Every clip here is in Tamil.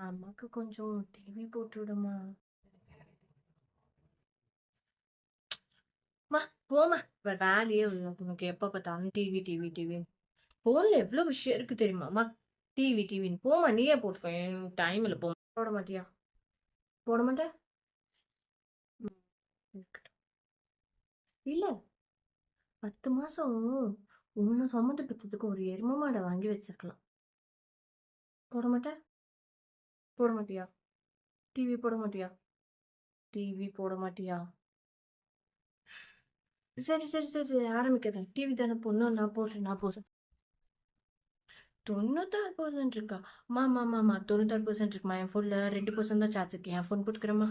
அம்மாக்கு கொஞ்சம் டிவி போட்டு விடுமா? அம்மா போம்மா. வேலையே உனக்கு எப்போ பார்த்தாலும் டிவி டிவி டிவி ஃபோனில் எவ்வளோ விஷயம் இருக்கு தெரியுமாம்மா டிவி டிவின்னு போமா நீயே போட்டுக்கோ. எனக்கு டைம் இல்லை. போ போட மாட்டியா? போட மாட்டேன் ம், பத்து மாதம் உன்னை சுமந்து பெற்றதுக்கு ஒரு எரும மாடை வாங்கி வச்சிருக்கலாம். போட மாட்டேன் போட மாட்டியா? டிவி போட மாட்டியா? டிவி போட மாட்டியா? சரி சரி சரி சரி ஆரம்பிக்கிறேன் டிவி தானே பொண்ணு நான் போடுறேன் நான் போடுறேன். தொண்ணூத்தாறு பர்சன்ட் இருக்கா? மாமா மாமா தொண்ணூத்தாறு பர்சன்ட் இருக்குமா? என் ஃபோனில் ரெண்டு பர்சன்ட் தான் சார்ஜ் இருக்கு. என் ஃபோன் போட்டுக்கிறேம்மா.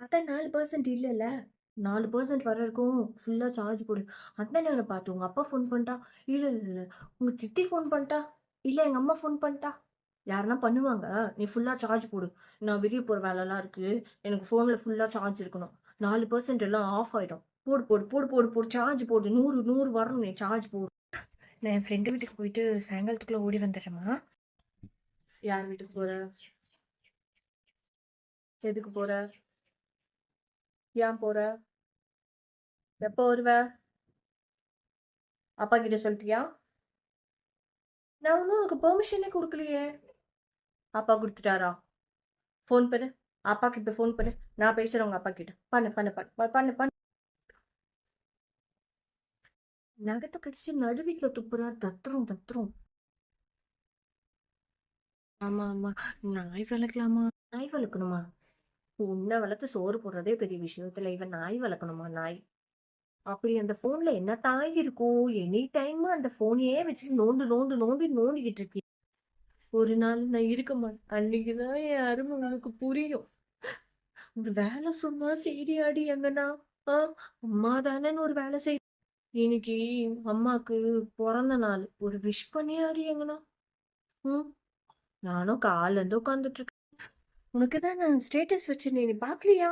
அதான் நாலு பர்சன்ட் இல்லைல்ல? நாலு பர்சன்ட் வர இருக்கும் ஃபுல்லாக சார்ஜ் போடு. அதான் நேரம் பார்த்து உங்கள் அப்பா ஃபோன் பண்ணிட்டா? இல்லை இல்லை இல்லை. உங்கள் சித்தி ஃபோன் பண்ணிட்டா? இல்லை எங்கள் அம்மா ஃபோன் பண்ணிட்டா. யாருன்னா பண்ணுவாங்க. நீ ஃபுல்லாக சார்ஜ் போடு. நான் வெளியே போகிற வேலைலாம் இருக்குது எனக்கு ஃபோனில் ஃபுல்லாக சார்ஜ் இருக்கணும். நாலு பர்சன்ட் எல்லாம் ஆஃப் ஆகிடும் போடு போடு போடு போடு போடு. சார்ஜ் போடு. நூறு நூறு வரணும் நீ. சார்ஜ் போடு. நான் என் ஃப்ரெண்டு வீட்டுக்கு போயிட்டு சாயங்காலத்துக்குள்ளே ஓடி வந்துடுறேம்மா. யார் வீட்டுக்கு போகிற எதுக்கு போகிற ஏன் போகிற எப்போ வருவ? அப்பா கிட்ட சொல்லிட்டியா? நான் ஒன்றும் உனக்கு பெர்மிஷனே கொடுக்கலையே. அப்பா கொடுத்துட்டாரா? ஃபோன் பண்ணு. அப்பாக்கு இப்போ ஃபோன் பண்ணு. நான் பேசுகிறேன் உங்கள் அப்பா கிட்ட பண்ணு பண்ணு. பண்ணு பண்ணு பண்ணு. நகத்தை கடிச்சு நடு வீட்டில் துப்புறா. தத்துரும் தத்துரும். ஆமா ஆமா. நாய் வளர்க்கலாமா? நாய் வளர்க்கணுமா? உன்னை வளர்த்து சோறு போடுறதே பெரிய விஷயத்துல இவன் நாய் வளர்க்கணுமா நாய்? அப்படி அந்த போன்ல என்ன தாய் இருக்கும் எனி டைம் அந்த போனையே வச்சு நோண்டு நோண்டு நோண்டி நோண்டிக்கிட்டு இருக்கேன் ஒரு நாள் நான் இருக்க மாட்டேன் அன்னைக்குதான் என் அருமை உனக்கு புரியும். ஒரு வேலை சும்மா சரியாடி எங்கண்ணா ஆ அம்மா தானேன்னு ஒரு வேலை செய். இன்னைக்கு அம்மாக்கு பிறந்த நாள். ஒரு விஷ் பண்ணியாடி எங்கண்ணா ம் நானும் காலைல இருந்து உட்காந்துட்டு இருக்கேன். உனக்கு தான் நான் ஸ்டேட்டஸ் வச்சிருந்தேன் நீ பார்க்கலையா?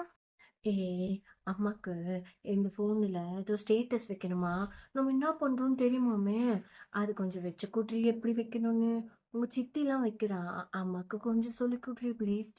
ஏய் அம்மாக்கு இந்த ஃபோனில் ஏதோ ஸ்டேட்டஸ் வைக்கணுமா? நம்ம என்ன பண்ணுறோம்னு தெரியுமாமே? அது கொஞ்சம் வச்ச கூட்டுறி எப்படி வைக்கணும்னு? உங்கள் சித்திலாம் வைக்கிறா. அம்மாக்கு கொஞ்சம் சொல்லி கூட்டுறி ப்ளீஸ்